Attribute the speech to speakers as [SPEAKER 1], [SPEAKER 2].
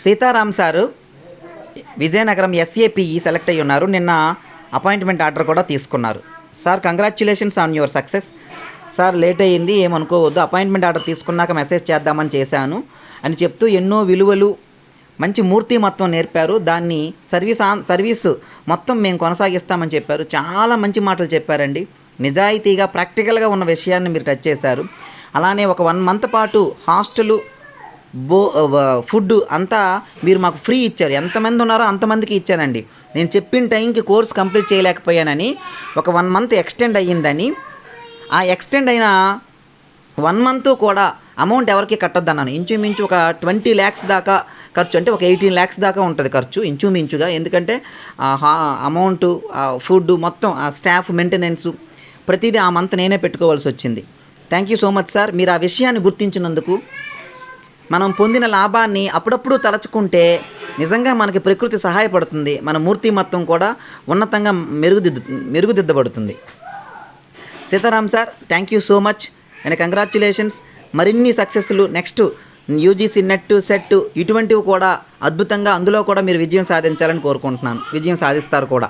[SPEAKER 1] Sitaram sir Vizianagaram SAPE select అయ్యి ఉన్నారు. నిన్న అపాయింట్మెంట్ ఆర్డర్ కూడా తీసుకున్నారు. Sir congratulations on your success. Sir late అయ్యింది ఏమనుకోవద్దు. అపాయింట్మెంట్ ఆర్డర్ తీసుకున్నాక మెసేజ్ చేద్దామని చేశాను అని చెప్తూ ఎన్నో విలువలు మంచి మూర్తి మొత్తం నేర్పారు. దాన్ని సర్వీస్ ఆన్ సర్వీస్ మొత్తం మేము కొనసాగిస్తామని చెప్పారు. చాలా మంచి మాటలు చెప్పారండి. నిజాయితీగా ప్రాక్టికల్గా ఉన్న విషయాన్ని మీరు టచ్ చేశారు. అలానే ఒక వన్ మంత్ పాటు హాస్టలు బో ఫుడ్ అంతా మీరు మాకు ఫ్రీ ఇచ్చారు. ఎంతమంది ఉన్నారో అంతమందికి ఇచ్చానండి. నేను చెప్పిన టైంకి కోర్స్ కంప్లీట్ చేయలేకపోయానని ఒక వన్ మంత్ ఎక్స్టెండ్ అయ్యిందని. ఆ ఎక్స్టెండ్ అయిన వన్ మంత్ కూడా అమౌంట్ ఎవరికి కట్టొద్దన్నాను. ఇంచుమించు ఒక ట్వంటీ ల్యాక్స్ దాకా ఖర్చు అంటే ఒక ఎయిటీన్ ల్యాక్స్ దాకా ఉంటుంది ఖర్చు ఇంచుమించుగా. ఎందుకంటే అమౌంట్ ఫుడ్ మొత్తం ఆ స్టాఫ్ మెయింటెనెన్స్ ప్రతిదీ ఆ మంత్ నేనే పెట్టుకోవాల్సి వచ్చింది. Thank you so much sir. మీరు ఆ విషయాన్ని గుర్తించినందుకు మనం పొందిన లాభాన్ని అప్పుడప్పుడు తలచుకుంటే నిజంగా మనకి ప్రకృతి సహాయపడుతుంది. మన మూర్తిమత్వం కూడా ఉన్నతంగా మెరుగుదిద్దు మెరుగుదిద్దబడుతుంది. Sitaram sir thank you so much and congratulations మరిన్ని సక్సెస్లు నెక్స్ట్ యూజీసీ నెట్ సెట్ ఇటువంటివి కూడా అద్భుతంగా అందులో కూడా మీరు విజయం సాధించాలని కోరుకుంటున్నాను. విజయం సాధిస్తారు కూడా.